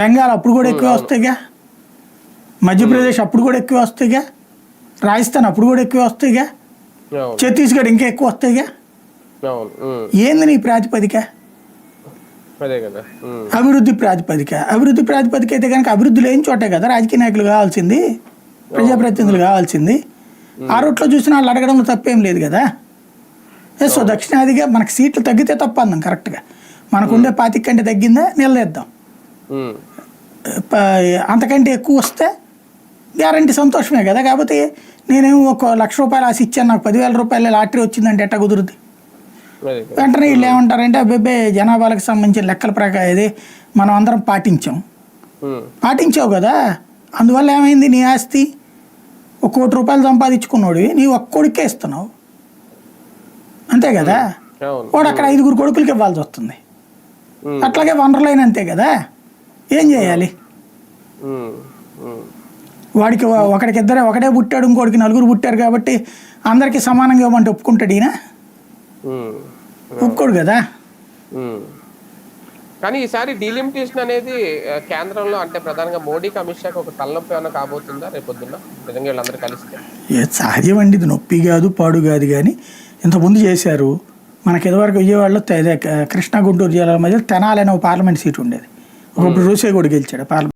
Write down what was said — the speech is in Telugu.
బెంగాల్ అప్పుడు కూడా ఎక్కువ వస్తాయిగా? మధ్యప్రదేశ్ అప్పుడు కూడా ఎక్కువ వస్తాయిగా? రాజస్థాన్ అప్పుడు కూడా ఎక్కువ వస్తాయిగా? ఛత్తీస్గఢ్ ఇంకా ఎక్కువ వస్తాయిగా. ఏంది నీ ప్రాతిపదిక. అభివృద్ధి ప్రాతిపదిక. అభివృద్ధి ప్రాతిపదిక అయితే కనుక అభివృద్ధి లేని చోటే కదా? రాజకీయ నాయకులు కావాల్సింది ప్రజాప్రతినిధులు కావాల్సింది. ఆ రూట్లో చూసిన వాళ్ళు అడగడంలో తప్పేం లేదు కదా? సో దక్షిణాదిగా మనకి సీట్లు తగ్గితే తప్ప అందాం కరెక్ట్గా. మనకుండే పాతిక కంటే తగ్గిందా? నిలదీద్దాం. అంతకంటే ఎక్కువ వస్తే గ్యారంటీ సంతోషమే కదా. కాకపోతే నేనేమో ఒక లక్ష రూపాయలు ఆశ ఇచ్చాను. నాకు పదివేల రూపాయల లాటరీ వచ్చిందంటే ఎట్టా కుదురుద్ది? వెంటనే వీళ్ళు ఏమంటారంటే అబ్బాయి జనాభాలకు సంబంధించిన లెక్కల ప్రకారం ఇది మనం అందరం పాటించాం. పాటించావు కదా. అందువల్ల ఏమైంది నీ ఆస్తి? ఒక కోటి రూపాయలు సంపాదించుకున్నాడు నీ ఒక్క కొడుకే ఇస్తున్నావు. అంతే కదా? వాడు అక్కడ ఐదుగురు కొడుకులకి ఇవ్వాల్సి వస్తుంది. అట్లాగే వనరులైన అంతే కదా? ఏం చేయాలి. వాడికి ఒక- ఒకడికి ఇద్దరే ఒకడే పుట్టాడు ఇంకోటికి నలుగురు పుట్టారు కాబట్టి అందరికీ సమానంగా ఇవ్వమంటే ఒప్పుకుంటాడు ఈయన. ఒప్పుకోడు కదా. కానీ ఈసారి డీలిమిటేషన్ అనేది కేంద్రంలో అంటే ప్రధానంగా మోడీకి అమిత్ ఒక తలనొప్పి ఏమైనా కాబోతుందా రేపొద్దున నిజంగా వీళ్ళందరూ కలిస్తే ఏ సహజం అండి ఇది నొప్పి కాదు పాడు కాదు కానీ ఇంతకుముందు చేశారు మనకి ఇదివరకు విజయవాడలో కృష్ణా గుంటూరు జిల్లాల మధ్య తెనాలి అనే ఒక పార్లమెంట్ సీట్ ఉండేది ఇప్పుడు రూసే కూడా గెలిచాడు. పార్లమెంట్